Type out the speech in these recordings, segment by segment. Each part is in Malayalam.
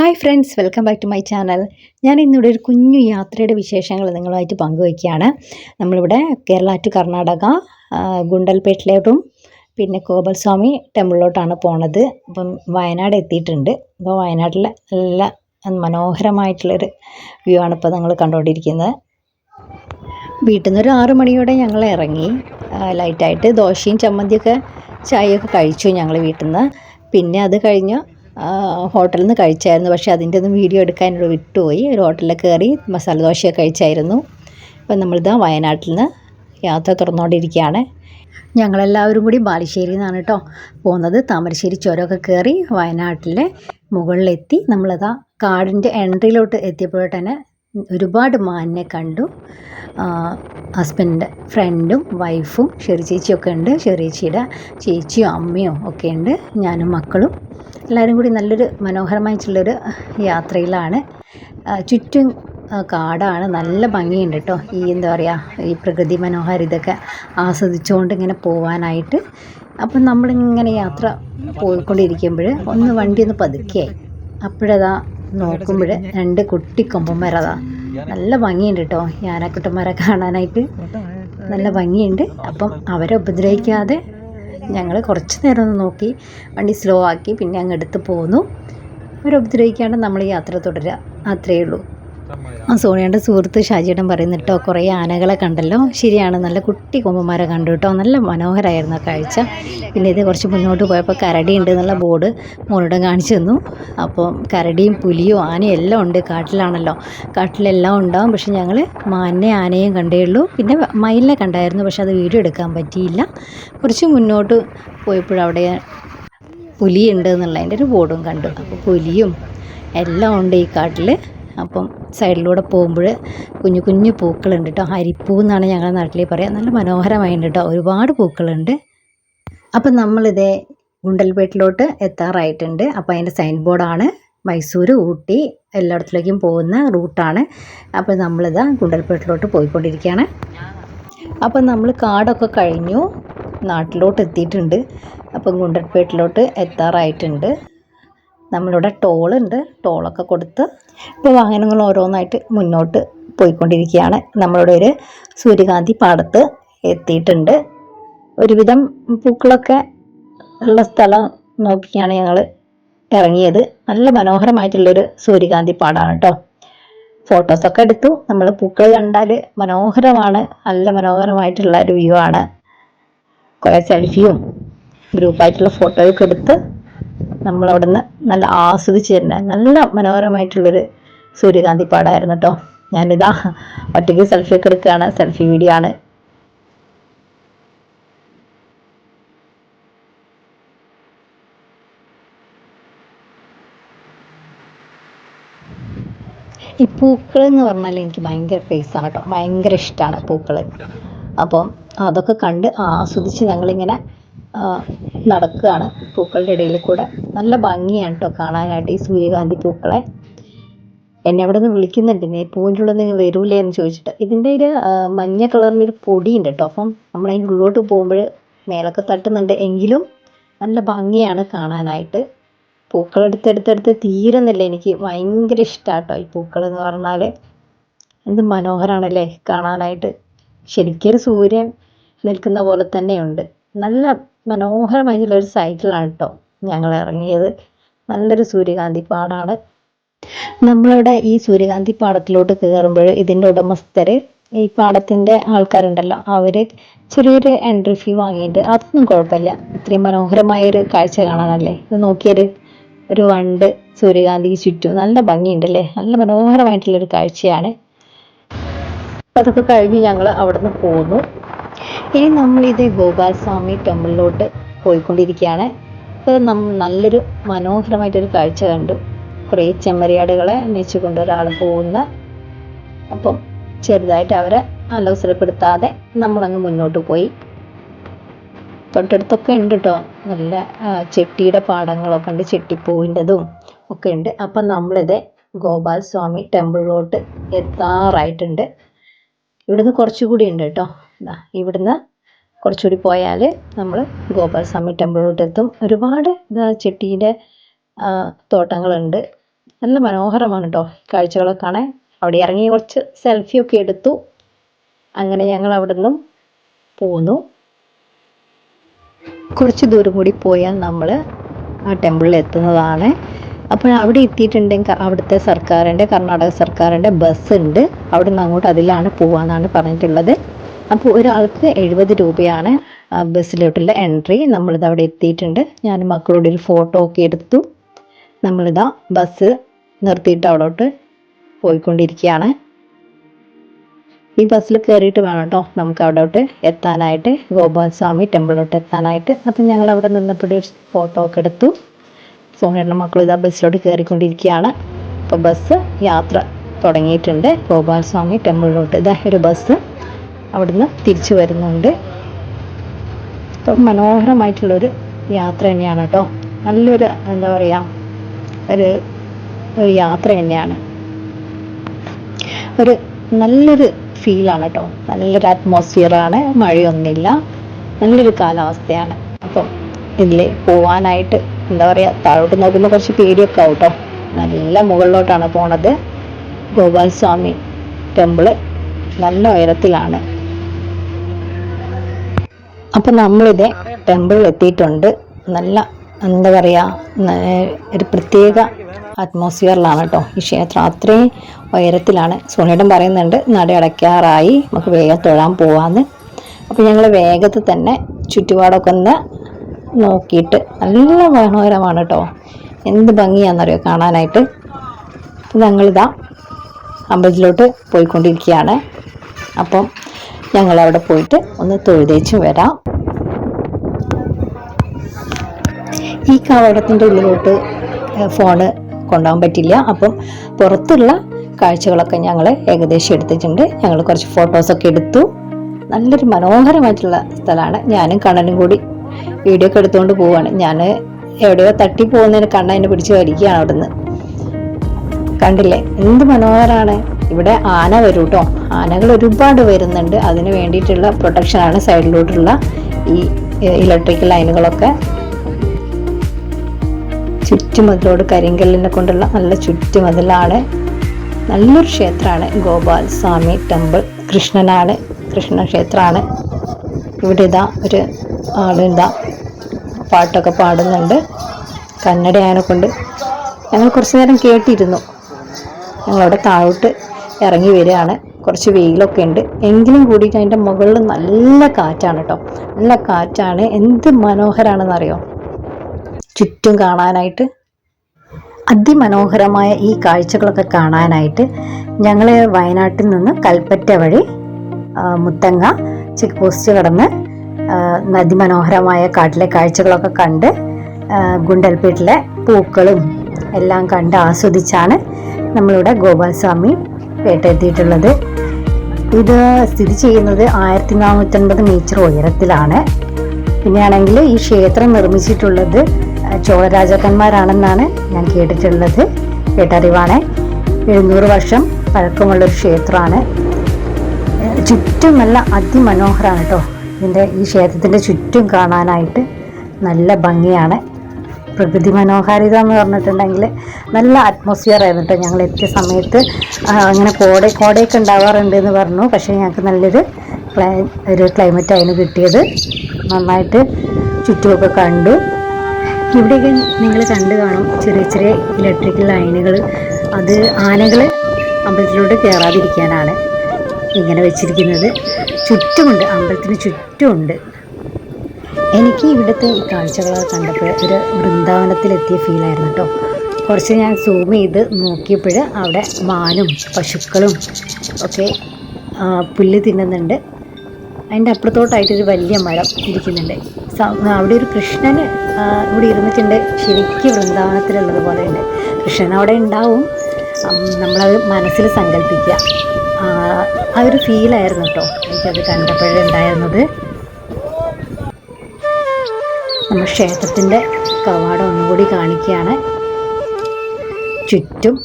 Hi friends welcome back to my channel ഞാൻ ഇന്നിവിടെ ഒരു കുഞ്ഞു യാത്രയുടെ വിശേഷങ്ങൾ നിങ്ങളുമായിട്ട് പങ്കുവയ്ക്കുകയാണ്. നമ്മളിവിടെ കേരള ടു കർണാടക ഗുണ്ടൽപേട്ടിലോട്ടും പിന്നെ ഗോപൽസ്വാമി ടെമ്പിളിലോട്ടാണ് പോണത്. അപ്പം വയനാട് എത്തിയിട്ടുണ്ട്. അപ്പോൾ വയനാട്ടിലെ നല്ല മനോഹരമായിട്ടുള്ളൊരു വ്യൂ ആണ് ഇപ്പോൾ നിങ്ങൾ കണ്ടുകൊണ്ടിരിക്കുന്നത്. വീട്ടിൽ നിന്ന് ഒരു ആറു മണിയോടെ ഞങ്ങൾ ഇറങ്ങി. ലൈറ്റായിട്ട് ദോശയും ചമ്മന്തിയൊക്കെ ചായയൊക്കെ കഴിച്ചു ഞങ്ങൾ വീട്ടിൽ നിന്ന്. പിന്നെ അത് കഴിഞ്ഞ് ഹോട്ടലിൽ നിന്ന് കഴിച്ചായിരുന്നു. പക്ഷേ അതിന്റെ ഒന്നും വീഡിയോ എടുക്കാനോട് വിട്ടുപോയി. ഒരു ഹോട്ടലിൽ കയറി മസാല ദോശയൊക്കെ കഴിച്ചായിരുന്നു. അപ്പം നമ്മളിതാ വയനാട്ടിൽ നിന്ന് യാത്ര തുറന്നുകൊണ്ടിരിക്കുകയാണ്. ഞങ്ങളെല്ലാവരും കൂടി ബാലുശ്ശേരിയിൽ നിന്നാണ് കേട്ടോ പോകുന്നത്. താമരശ്ശേരി ചുരമൊക്കെ കയറി വയനാട്ടിലെ മുകളിലെത്തി. നമ്മളതാ കാടിന്റെ എൻട്രിയിലോട്ട് എത്തിയപ്പോൾ തന്നെ ഒരുപാട് മാനിനെ കണ്ടു. ഹസ്ബൻഡിന്റെ ഫ്രണ്ടും വൈഫും ഷെറി ചേച്ചിയൊക്കെ ഉണ്ട്. ഷെറി ചേച്ചിയുടെ ചേച്ചിയും അമ്മയും ഒക്കെ ഉണ്ട്. ഞാനും മക്കളും. എല്ലാവരും കൂടി നല്ലൊരു മനോഹരമായിട്ടുള്ളൊരു യാത്രയിലാണ്. ചുറ്റും കാടാണ്. നല്ല ഭംഗിയുണ്ട് കേട്ടോ ഈ എന്താ പറയുക ഈ പ്രകൃതി മനോഹാരിതൊക്കെ ആസ്വദിച്ചുകൊണ്ട് ഇങ്ങനെ പോവാനായിട്ട്. അപ്പം നമ്മളിങ്ങനെ യാത്ര പോയിക്കൊണ്ടിരിക്കുമ്പോൾ ഒന്ന് വണ്ടി ഒന്ന് പതുക്കെയായി. അപ്പോഴതാ നോക്കുമ്പോൾ രണ്ട് കുട്ടി കൊമ്പന്മാരതാ. നല്ല ഭംഗിയുണ്ട് കേട്ടോ യാനക്കുട്ടന്മാരെ കാണാനായിട്ട്. നല്ല ഭംഗിയുണ്ട്. അപ്പം അവരെ ഉപദ്രവിക്കാതെ ഞങ്ങൾ കുറച്ച് നേരം ഒന്ന് നോക്കി വണ്ടി സ്ലോ ആക്കി പിന്നെ അങ്ങ് എടുത്ത് പോന്നു. അവരെ ഉപദ്രവിക്കാണ്ട് നമ്മൾ യാത്ര തുടരുക അത്രയേ ഉള്ളൂ. ആ സോണിയുടെ സുഹൃത്ത് ഷാജിയേട്ടൻ പറയുന്നു കേട്ടോ കുറേ ആനകളെ കണ്ടല്ലോ. ശരിയാണ് നല്ല കുട്ടി കൊമ്പന്മാരെ കണ്ടു കേട്ടോ. നല്ല മനോഹരമായിരുന്നു ആ കാഴ്ച. പിന്നെ ഇത് കുറച്ച് മുന്നോട്ട് പോയപ്പോൾ കരടി ഉണ്ട് എന്നുള്ള ബോർഡ് മോനോട് കാണിച്ചു തന്നു. അപ്പോൾ കരടിയും പുലിയും ആനയും എല്ലാം ഉണ്ട് കാട്ടിലാണല്ലോ. കാട്ടിലെല്ലാം ഉണ്ടാവും. പക്ഷെ ഞങ്ങൾ മാനെ ആനയും കണ്ടേ ഉള്ളൂ. പിന്നെ മയിലിനെ കണ്ടായിരുന്നു. പക്ഷെ അത് വീഡിയോ എടുക്കാൻ പറ്റിയില്ല. കുറച്ച് മുന്നോട്ട് പോയപ്പോഴവിടെ പുലിയുണ്ട് എന്നുള്ളതിന്റെ ഒരു ബോർഡും കണ്ടു. അപ്പോൾ പുലിയും എല്ലാം ഉണ്ട് ഈ കാട്ടിൽ. അപ്പം സൈഡിലൂടെ പോകുമ്പോൾ കുഞ്ഞു കുഞ്ഞു പൂക്കളുണ്ട് കേട്ടോ ഹരിപ്പൂ എന്നാണ് ഞങ്ങളുടെ നാട്ടിൽ പറയുക നല്ല മനോഹരമായിട്ടുണ്ട് കേട്ടോ ഒരുപാട് പൂക്കളുണ്ട്. അപ്പം നമ്മളിതേ ഗുണ്ടൽപേട്ടിലോട്ട് എത്താറായിട്ടുണ്ട്. അപ്പോൾ അതിന്റെ സൈൻ ബോർഡാണ് മൈസൂർ ഊട്ടി എല്ലായിടത്തിലേക്കും പോകുന്ന റൂട്ടാണ്. അപ്പോൾ നമ്മളിതാ ഗുണ്ടൽപേട്ടിലോട്ട് പോയിക്കൊണ്ടിരിക്കുകയാണ് അപ്പം നമ്മൾ കാടൊക്കെ കഴിഞ്ഞു. നാട്ടിലോട്ട് എത്തിയിട്ടുണ്ട്. അപ്പം ഗുണ്ടൽപേട്ടിലോട്ട് എത്താറായിട്ടുണ്ട്. നമ്മളിവിടെ ടോളുണ്ട്. ടോളൊക്കെ കൊടുത്ത് ഇപ്പോൾ വാഹനങ്ങൾ ഓരോന്നായിട്ട് മുന്നോട്ട് പോയിക്കൊണ്ടിരിക്കുകയാണ്. നമ്മളിവിടെ ഒരു സൂര്യകാന്തി പാടത്ത് എത്തിയിട്ടുണ്ട്. ഒരുവിധം പൂക്കളൊക്കെ ഉള്ള സ്ഥലം നോക്കിയാണ് ഞങ്ങൾ ഇറങ്ങിയത്. നല്ല മനോഹരമായിട്ടുള്ളൊരു സൂര്യകാന്തി പാടാണ് കേട്ടോ. ഫോട്ടോസൊക്കെ എടുത്തു. നമ്മൾ പൂക്കൾ കണ്ടാൽ മനോഹരമാണ്. നല്ല മനോഹരമായിട്ടുള്ള ഒരു വ്യൂ ആണ്. കുറേ സെൽഫിയും ഗ്രൂപ്പായിട്ടുള്ള ഫോട്ടോയൊക്കെ എടുത്ത് നമ്മൾ അവിടുന്ന് നല്ല ആസ്വദിച്ച് തന്നെ നല്ല മനോഹരമായിട്ടുള്ളൊരു സൂര്യകാന്തി പാടായിരുന്നു കേട്ടോ ഞാനിതാ ഒറ്റയ്ക്ക് സെൽഫി ഒക്കെ എടുക്കുകയാണ്. സെൽഫി വീഡിയോ ആണ്. ഈ പൂക്കൾ എന്ന് പറഞ്ഞാൽ എനിക്ക് ഭയങ്കര ആണ് കേട്ടോ ഭയങ്കര ഇഷ്ടമാണ് പൂക്കൾ അപ്പം അതൊക്കെ കണ്ട് ആസ്വദിച്ച് ഞങ്ങളിങ്ങനെ നടക്കുകയാണ് പൂക്കളുടെ ഇടയിൽ കൂടെ. നല്ല ഭംഗിയാണ് കേട്ടോ കാണാനായിട്ട് ഈ സൂര്യകാന്തി പൂക്കളെ. എന്നെ അവിടെ നിന്ന് വിളിക്കുന്നുണ്ട്. നീ പൂവിന്റെ നിങ്ങൾ വരൂലേ എന്ന് ചോദിച്ചിട്ട്. ഇതിന്റെ ഒരു മഞ്ഞ കളറിന്റെ ഒരു പൊടിയുണ്ട് കേട്ടോ അപ്പം നമ്മൾ അതിന്റെ ഉള്ളിലോട്ട് പോകുമ്പോൾ മേലൊക്കെ തട്ടുന്നുണ്ട് എങ്കിലും നല്ല ഭംഗിയാണ് കാണാനായിട്ട്. പൂക്കൾ എടുത്തെടുത്തെടുത്ത് തീരുന്നില്ല. എനിക്ക് ഭയങ്കര ഇഷ്ടമാണ് കേട്ടോ ഈ പൂക്കൾ എന്ന് പറഞ്ഞാൽ എന്ത് മനോഹരമാണല്ലേ കാണാനായിട്ട്. ശരിക്കൊരു സൂര്യൻ നിൽക്കുന്ന പോലെ തന്നെയുണ്ട്. നല്ല മനോഹരമായിട്ടുള്ള ഒരു സൈറ്റിലാണ് കേട്ടോ ഞങ്ങൾ ഇറങ്ങിയത് നല്ലൊരു സൂര്യകാന്തി പാടാണ്. നമ്മളിവിടെ ഈ സൂര്യകാന്തി പാടത്തിലോട്ട് കയറുമ്പോൾ ഇതിന്റെ ഉടമസ്ഥർ ഈ പാടത്തിന്റെ ആൾക്കാരുണ്ടല്ലോ അവർ ചെറിയൊരു എൻട്രി ഫീ വാങ്ങിയിട്ട് അതൊന്നും കുഴപ്പമില്ല. ഇത്രയും മനോഹരമായ ഒരു കാഴ്ച കാണാനല്ലേ? ഇത് നോക്കിയൊരു ഒരു വണ്ട് സൂര്യകാന്തിക്ക് ചുറ്റും നല്ല ഭംഗിയുണ്ടല്ലേ? നല്ല മനോഹരമായിട്ടുള്ളൊരു കാഴ്ചയാണ്. അതൊക്കെ കഴിഞ്ഞ് ഞങ്ങൾ അവിടുന്ന് പോന്നു. ഇനി നമ്മളിത് ഗോപാലസ്വാമി ടെമ്പിളിലോട്ട് പോയിക്കൊണ്ടിരിക്കുകയാണ്. അപ്പോൾ നം നല്ലൊരു മനോഹരമായിട്ടൊരു കാഴ്ച കണ്ടു. കുറേ ചെമ്മരിയാടുകളെ അന്വേഷിച്ചുകൊണ്ട് ഒരാൾ പോകുന്ന. അപ്പം ചെറുതായിട്ട് അവരെ അലോസരപ്പെടുത്താതെ നമ്മളങ്ങ് മുന്നോട്ട് പോയി. തൊട്ടടുത്തൊക്കെ ഉണ്ട് കേട്ടോ നല്ല ചെട്ടിയുടെ പാടങ്ങളൊക്കെ ഉണ്ട് ചെട്ടിപ്പൂവിന്റെതും ഒക്കെ ഉണ്ട്. അപ്പം നമ്മളിത് ഗോപാൽ സ്വാമി ടെമ്പിളിലോട്ട് എത്താറായിട്ടുണ്ട്. ഇവിടുന്ന് കുറച്ചുകൂടി ഉണ്ട് കേട്ടോ ഇവിടുന്ന് കുറച്ചുകൂടി പോയാൽ നമ്മൾ ഗോപാൽ സ്വാമി ടെമ്പിളിലോട്ട് എത്തും. ഒരുപാട് ചെട്ടീന്റെ തോട്ടങ്ങളുണ്ട്. നല്ല മനോഹരമാണ് കേട്ടോ കാഴ്ചകളൊക്കെ കാണാൻ. അവിടെ ഇറങ്ങി കുറച്ച് സെൽഫിയൊക്കെ എടുത്തു. അങ്ങനെ ഞങ്ങൾ അവിടെ നിന്നും പോന്നു. കുറച്ച് ദൂരം കൂടി പോയാൽ നമ്മൾ ആ ടെമ്പിളിൽ എത്തുന്നതാണ്. അപ്പോൾ അവിടെ എത്തിയിട്ടുണ്ടെങ്കിൽ അവിടുത്തെ സർക്കാരിന്റെ കർണാടക സർക്കാരിന്റെ ബസ് ഉണ്ട് അവിടെ നിന്ന് അങ്ങോട്ട് അതിലാണ് പോവാന്നാണ് പറഞ്ഞിട്ടുള്ളത്. അപ്പോൾ ഒരാൾക്ക് എഴുപത് രൂപയാണ് ബസ്സിലോട്ടുള്ള എൻട്രി. നമ്മളിത് അവിടെ എത്തിയിട്ടുണ്ട്. ഞാൻ മക്കളോട് ഒരു ഫോട്ടോ ഒക്കെ എടുത്തു. നമ്മളിതാ ബസ് നിർത്തിയിട്ട് അവിടോട്ട് പോയിക്കൊണ്ടിരിക്കുകയാണ്. ഈ ബസ്സിൽ കയറിയിട്ട് വേണം കേട്ടോ നമുക്ക് അവിടോട്ട് എത്താനായിട്ട് ഗോപാലസ്വാമി ടെമ്പിളിലോട്ട് എത്താനായിട്ട്. അപ്പം ഞങ്ങൾ അവിടെ നിന്നപ്പോഴും ഒരു ഫോട്ടോ ഒക്കെ എടുത്തു. സോണിയുടെ മക്കൾ ഇതാ ബസ്സിലോട്ട് കയറിക്കൊണ്ടിരിക്കുകയാണ്. അപ്പോൾ ബസ് യാത്ര തുടങ്ങിയിട്ടുണ്ട്. ഗോപാലസ്വാമി ടെമ്പിളിലോട്ട് ഇതാ ഒരു ബസ്. അവിടുന്ന് തിരിച്ചു വരുന്നുണ്ട്. മനോഹരമായിട്ടുള്ളൊരു യാത്ര തന്നെയാണ് കേട്ടോ. നല്ലൊരു എന്താ പറയുക ഒരു ഒരു യാത്ര തന്നെയാണ്. ഒരു നല്ലൊരു ഫീലാണ് കേട്ടോ. നല്ലൊരു അറ്റ്മോസ്ഫിയറാണ്. മഴയൊന്നുമില്ല. നല്ലൊരു കാലാവസ്ഥയാണ്. അപ്പം ഇതിൽ പോവാനായിട്ട് എന്താ പറയുക താഴോട്ട് നോക്കുമ്പോൾ കുറച്ച് പേടിയൊക്കെ ആവും കേട്ടോ. നല്ല മുകളിലോട്ടാണ് പോണത്. ഗോപാൽ സ്വാമി ടെമ്പിൾ നല്ല ഉയരത്തിലാണ്. അപ്പം നമ്മളിത് ടെമ്പിളിൽ എത്തിയിട്ടുണ്ട് നല്ല എന്താ പറയുക ഒരു പ്രത്യേക അറ്റ്മോസ്ഫിയറിലാണ് കേട്ടോ ഈ ക്ഷേത്രം. അത്രയും ഉയരത്തിലാണ്. സോണിയേട്ടൻ പറയുന്നുണ്ട് നട അടയ്ക്കാറായി. നമുക്ക് വേഗം തൊഴാൻ പോവാന്ന്. അപ്പോൾ ഞങ്ങൾ വേഗത്തിൽ തന്നെ ചുറ്റുപാടൊക്കെ ഒന്ന് നോക്കിയിട്ട് നല്ല മനോഹരമാണ് കേട്ടോ എന്ത് ഭംഗിയാണെന്നറിയോ കാണാനായിട്ട്? ഞങ്ങളിതാ അമ്പലത്തിലോട്ട് പോയിക്കൊണ്ടിരിക്കുകയാണ്. അപ്പം ഞങ്ങൾ അവിടെ പോയിട്ട് ഒന്ന് തൊഴുതേച്ച് വരാം. ഈ കവാടത്തിന്റെ ഉള്ളിലോട്ട് ഫോണ് കൊണ്ടുപോകാൻ പറ്റില്ല. അപ്പം പുറത്തുള്ള കാഴ്ചകളൊക്കെ ഞങ്ങൾ ഏകദേശം എടുത്തിട്ടുണ്ട്. ഞങ്ങൾ കുറച്ച് ഫോട്ടോസൊക്കെ എടുത്തു. നല്ലൊരു മനോഹരമായിട്ടുള്ള സ്ഥലമാണ്. ഞാനും കണ്ണനും കൂടി വീഡിയോ ഒക്കെ എടുത്തുകൊണ്ട് പോവാണ് ഞാൻ എവിടെയോ തട്ടി പോകുന്നതിന് കണ്ണ എന്നെ പിടിച്ച് വലിക്കുകയാണ് അവിടുന്ന്. കണ്ടില്ലേ? എന്ത് മനോഹരമാണ്. ഇവിടെ ആന വരും കേട്ടോ ആനകൾ ഒരുപാട് വരുന്നുണ്ട്. അതിന് വേണ്ടിയിട്ടുള്ള പ്രൊട്ടക്ഷനാണ് സൈഡിലോട്ടുള്ള ഈ ഇലക്ട്രിക്കൽ ലൈനുകളൊക്കെ ചുറ്റുമതിലോട് കരിങ്കല്ലിനെ കൊണ്ടുള്ള നല്ല ചുറ്റുമതിലാണ്. നല്ലൊരു ക്ഷേത്രമാണ്. ഗോപാൽ സ്വാമി ടെമ്പിൾ. കൃഷ്ണനാണ്. കൃഷ്ണ ക്ഷേത്രമാണ് ഇവിടെ ഇതാ ഒരു ആളിതാ പാട്ടൊക്കെ പാടുന്നുണ്ട്. കന്നഡയാനെ കൊണ്ട് ഞങ്ങൾ കുറച്ച് നേരം കേട്ടിരുന്നു. ഞങ്ങളവിടെ താഴോട്ട് ഇറങ്ങി വരികയാണ്. കുറച്ച് വെയിലൊക്കെ ഉണ്ട്. എങ്കിലും കൂടിയിട്ട് അതിന്റെ മുകളിൽ നല്ല കാറ്റാണ് കേട്ടോ നല്ല കാറ്റാണ്. എന്ത് മനോഹരാണെന്നറിയോ? ചുറ്റും കാണാനായിട്ട് അതിമനോഹരമായ ഈ കാഴ്ചകളൊക്കെ കാണാനായിട്ട് ഞങ്ങൾ വയനാട്ടിൽ നിന്ന് കൽപ്പറ്റ വഴി മുത്തങ്ങ ചെക്ക് പോസ്റ്റ് കടന്ന് അതിമനോഹരമായ കാട്ടിലെ കാഴ്ചകളൊക്കെ കണ്ട് ഗുണ്ടൽപേട്ടിലെ പൂക്കളും എല്ലാം കണ്ട് ആസ്വദിച്ചാണ് നമ്മളിവിടെ ഗോപാൽസ്വാമി പേട്ട എത്തിയിട്ടുള്ളത് ഇത് സ്ഥിതി ചെയ്യുന്നത് ആയിരത്തി നാനൂറ്റൻപത് മീറ്റർ ഉയരത്തിലാണ്. പിന്നെയാണെങ്കിൽ ഈ ക്ഷേത്രം നിർമ്മിച്ചിട്ടുള്ളത് ചോള രാജാക്കന്മാരാണെന്നാണ് ഞാൻ കേട്ടിട്ടുള്ളത്. കേട്ടറിവാണ്. എഴുന്നൂറ് വർഷം പഴക്കമുള്ളൊരു ക്ഷേത്രമാണ്. ചുറ്റും നല്ല അതിമനോഹരമാണ് കേട്ടോ. ഇതിന്റെ ഈ ക്ഷേത്രത്തിന്റെ ചുറ്റും കാണാനായിട്ട് നല്ല ഭംഗിയാണ്. പ്രകൃതി മനോഹാരിത എന്ന് പറഞ്ഞിട്ടുണ്ടെങ്കിൽ നല്ല അറ്റ്മോസ്ഫിയർ ആയിരുന്നു കേട്ടോ ഞങ്ങൾ എത്തിയ സമയത്ത്. അങ്ങനെ കോട കോടയൊക്കെ ഉണ്ടാവാറുണ്ട് എന്ന് പറഞ്ഞു. പക്ഷേ ഞങ്ങൾക്ക് നല്ലൊരു ക്ലൈ ഒരു ക്ലൈമറ്റ് ആയിരുന്നു കിട്ടിയത്. നന്നായിട്ട് ചുറ്റുമൊക്കെ കണ്ടു. ഇവിടെയൊക്കെ നിങ്ങൾ കണ്ടു കാണും ചെറിയ ചെറിയ ഇലക്ട്രിക്കൽ ലൈനുകൾ അത് ആനകൾ അമ്പലത്തിലോട്ട് കയറാതിരിക്കാനാണ് ഇങ്ങനെ വെച്ചിരിക്കുന്നത്. ചുറ്റുമുണ്ട് അമ്പലത്തിന് ചുറ്റുമുണ്ട്. എനിക്ക് ഇവിടുത്തെ ഈ കാഴ്ചകളൊക്കെ കണ്ടപ്പോൾ ഒരു വൃന്ദാവനത്തിലെത്തിയ ഫീലായിരുന്നു കേട്ടോ. കുറച്ച് ഞാൻ സൂം ചെയ്ത് നോക്കിയപ്പോൾ അവിടെ മാനും പശുക്കളും ഒക്കെ പുല്ല് തിന്നുന്നുണ്ട്. അതിന്റെ അപ്പുറത്തോട്ടായിട്ടൊരു വലിയ മരം ഇരിക്കുന്നുണ്ട്. അവിടെ ഒരു കൃഷ്ണന് ഇവിടെ ഇരുന്നിട്ടുണ്ട്. ശരിക്കും വൃന്ദാവനത്തിലുള്ളത് പോലെ ഉണ്ട്. കൃഷ്ണൻ അവിടെ ഉണ്ടാവും. നമ്മളത് മനസ്സിൽ സങ്കല്പിക്കുക ആ, ഒരു ഫീലായിരുന്നു കേട്ടോ എനിക്കത് കണ്ടപ്പോഴേ ഉണ്ടായിരുന്നത്. നമ്മൾ ക്ഷേത്രത്തിന്റെ കവാടം ഒന്നുകൂടി കാണിക്കുകയാണ്. ചുറ്റും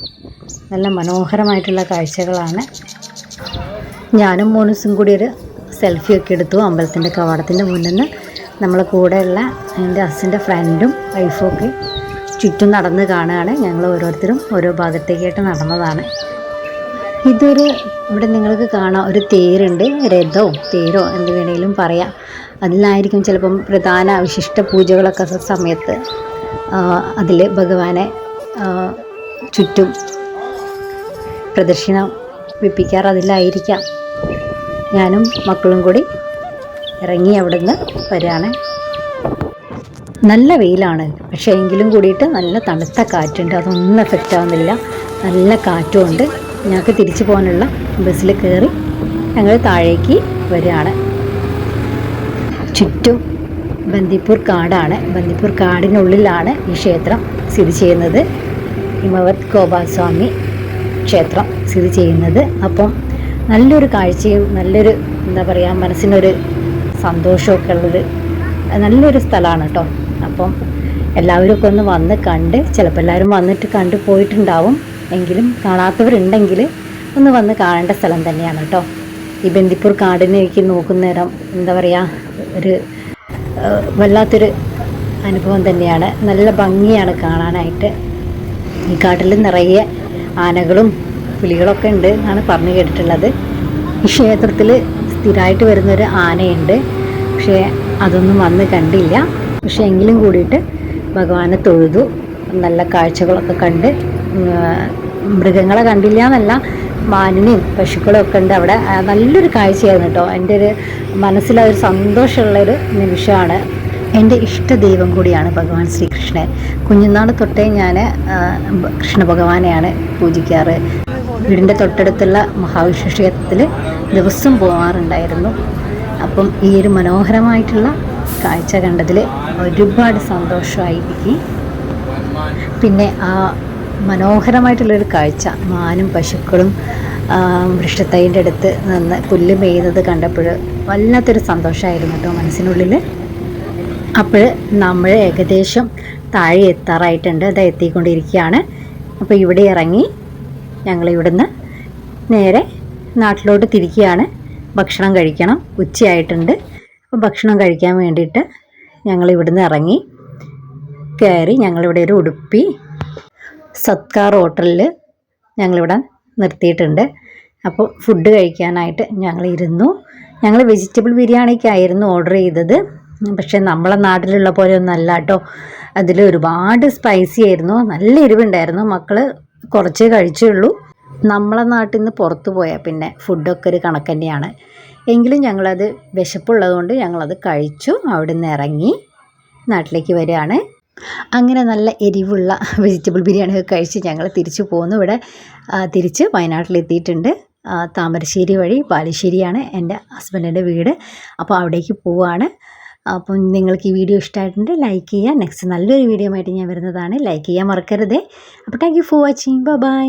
നല്ല മനോഹരമായിട്ടുള്ള കാഴ്ചകളാണ്. ഞാനും മോനുസും കൂടി ഒരു സെൽഫിയൊക്കെ എടുത്തു അമ്പലത്തിന്റെ കവാടത്തിന്റെ മുന്നിൽ നിന്ന് നമ്മളെ കൂടെയുള്ള എന്റെ അസിന്റെ ഫ്രണ്ടും വൈഫും ഒക്കെ ചുറ്റും നടന്ന് കാണുകയാണ്. ഞങ്ങൾ ഓരോരുത്തരും ഓരോ ഭാഗത്തേക്കായിട്ട് നടന്നതാണ്. ഇതൊരു ഇവിടെ നിങ്ങൾക്ക് കാണാം ഒരു തേരുണ്ട്. രഥവും തേരോ എന്ത് വേണമെങ്കിലും പറയാം. അതിലായിരിക്കും ചിലപ്പം പ്രധാന വിശിഷ്ട പൂജകളൊക്കെ സമയത്ത് അതിൽ ഭഗവാനെ ചുറ്റും പ്രദക്ഷിണം വിപ്പിക്കാറ് അതിലായിരിക്കാം ഞാനും മക്കളും കൂടി ഇറങ്ങി അവിടുന്ന് വരികയാണ് നല്ല വെയിലാണ്. പക്ഷേ എങ്കിലും കൂടിയിട്ട് നല്ല തണുത്ത കാറ്റുണ്ട്. അതൊന്നും എഫക്റ്റ് ആവുന്നില്ല. നല്ല കാറ്റുമുണ്ട്. ഞങ്ങൾക്ക് തിരിച്ചു പോകാനുള്ള ബസ്സിൽ കയറി ഞങ്ങൾ താഴേക്ക് വരികയാണ്. ചുറ്റും ബന്ദിപ്പൂർ കാടാണ്. ബന്ദിപ്പൂർ കാടിനുള്ളിലാണ് ഈ ക്ഷേത്രം സ്ഥിതി ചെയ്യുന്നത്. ഹിമവത് ഗോപാൽസ്വാമി ക്ഷേത്രം സ്ഥിതി ചെയ്യുന്നത്. അപ്പം നല്ലൊരു കാഴ്ചയും നല്ലൊരു എന്താ പറയുക മനസ്സിനൊരു സന്തോഷമൊക്കെ ഉള്ളൊരു നല്ലൊരു സ്ഥലമാണ് കേട്ടോ അപ്പം എല്ലാവരും ഒന്ന് വന്ന് കണ്ട് ചിലപ്പോൾ എല്ലാവരും വന്നിട്ട് കണ്ടു പോയിട്ടുണ്ടാവും. എങ്കിലും കാണാത്തവരുണ്ടെങ്കിൽ ഒന്ന് വന്ന് കാണേണ്ട സ്ഥലം തന്നെയാണ് കേട്ടോ ഈ ബന്ദിപ്പൂർ കാടിനെ നോക്കുന്നേരം എന്താ പറയുക ഒരു വല്ലാത്തൊരു അനുഭവം തന്നെയാണ്. നല്ല ഭംഗിയാണ് കാണാനായിട്ട്. ഈ കാട്ടിൽ നിറയെ ആനകളും പുലികളൊക്കെ ഉണ്ട് എന്നാണ് പറഞ്ഞു കേട്ടിട്ടുള്ളത്. ഈ ക്ഷേത്രത്തിൽ സ്ഥിരമായിട്ട് വരുന്നൊരു ആനയുണ്ട്. പക്ഷേ അതൊന്നും വന്ന് കണ്ടില്ല. പക്ഷേ എങ്കിലും കൂടിയിട്ട് ഭഗവാനെ തൊഴുതു. നല്ല കാഴ്ചകളൊക്കെ കണ്ട് മൃഗങ്ങളെ കണ്ടില്ല എന്നല്ല മാനിനെയും പശുക്കളും ഒക്കെ ഉണ്ട്. അവിടെ നല്ലൊരു കാഴ്ചയായിരുന്നു കേട്ടോ. എന്റെ ഒരു മനസ്സിലൊരു സന്തോഷമുള്ളൊരു നിമിഷമാണ്. എന്റെ ഇഷ്ട ദൈവം കൂടിയാണ് ഭഗവാൻ ശ്രീകൃഷ്ണൻ. കുഞ്ഞുനാൾ തൊട്ടേ ഞാൻ കൃഷ്ണ ഭഗവാനെയാണ് പൂജിക്കാറ്. വീടിന്റെ തൊട്ടടുത്തുള്ള മഹാവിഷ്ണു ക്ഷേത്രത്തിൽ ദിവസം പോകാറുണ്ടായിരുന്നു അപ്പം ഈ ഒരു മനോഹരമായിട്ടുള്ള കാഴ്ച കണ്ടതിൽ ഒരുപാട് സന്തോഷമായി പിന്നെ ആ മനോഹരമായിട്ടുള്ളൊരു കാഴ്ച. മാനും പശുക്കളും വൃക്ഷത്തൈന്റെ അടുത്ത് നിന്ന് പുല്ല് മേയുന്നത് കണ്ടപ്പോൾ വല്ലാത്തൊരു സന്തോഷമായിരുന്നു കേട്ടോ മനസ്സിനുള്ളിൽ. അപ്പോൾ നമ്മൾ ഏകദേശം താഴെ എത്താറായിട്ടുണ്ട്. അത് എത്തിക്കൊണ്ടിരിക്കുകയാണ്. അപ്പോൾ ഇവിടെ ഇറങ്ങി ഞങ്ങൾ ഇവിടുന്ന് നേരെ നാട്ടിലോട്ട് തിരിക്കുകയാണ്. ഭക്ഷണം കഴിക്കണം. ഉച്ചയായിട്ടുണ്ട്. അപ്പോൾ ഭക്ഷണം കഴിക്കാൻ വേണ്ടിയിട്ട് ഞങ്ങൾ ഇവിടുന്ന് ഇറങ്ങി കയറി ഞങ്ങളിവിടെ ഒരു ഉടുപ്പി സത്കാർ ഹോട്ടലിൽ ഞങ്ങളിവിടെ നിർത്തിയിട്ടുണ്ട്. അപ്പോൾ ഫുഡ് കഴിക്കാനായിട്ട് ഞങ്ങൾ ഇരുന്നു ഞങ്ങൾ വെജിറ്റബിൾ ബിരിയാണിക്കായിരുന്നു ഓർഡർ ചെയ്തത്. പക്ഷേ നമ്മളെ നാട്ടിലുള്ള പോലെ ഒന്നും അല്ല കേട്ടോ. അതിൽ ഒരുപാട് സ്പൈസി ആയിരുന്നു. നല്ല എരിവുണ്ടായിരുന്നു. മക്കൾ കുറച്ചേ കഴിച്ചുള്ളൂ. നമ്മളെ നാട്ടിൽ നിന്ന് പുറത്തു പോയാൽ പിന്നെ ഫുഡൊക്കെ ഒരു കണക്ക് തന്നെയാണ്. എങ്കിലും ഞങ്ങളത് വിശപ്പുള്ളതുകൊണ്ട് ഞങ്ങളത് കഴിച്ചു. അവിടെ നിന്ന് ഇറങ്ങി നാട്ടിലേക്ക് വരികയാണ്. അങ്ങനെ നല്ല എരിവുള്ള വെജിറ്റബിൾ ബിരിയാണിയൊക്കെ കഴിച്ച് ഞങ്ങൾ തിരിച്ചു പോന്നു. ഇവിടെ തിരിച്ച് വയനാട്ടിലെത്തിയിട്ടുണ്ട്. താമരശ്ശേരി വഴി ബാലുശ്ശേരിയാണ് എന്റെ ഹസ്ബൻഡിന്റെ വീട്. അപ്പോൾ അവിടേക്ക് പോവാണ്. അപ്പം നിങ്ങൾക്ക് ഈ വീഡിയോ ഇഷ്ടമായിട്ടുണ്ട് ലൈക്ക് ചെയ്യുക. നെക്സ്റ്റ് നല്ലൊരു വീഡിയോ ആയിട്ട് ഞാൻ വരുന്നതാണ്. ലൈക്ക് ചെയ്യാൻ മറക്കരുതേ. അപ്പോൾ thank you for watching. Bye.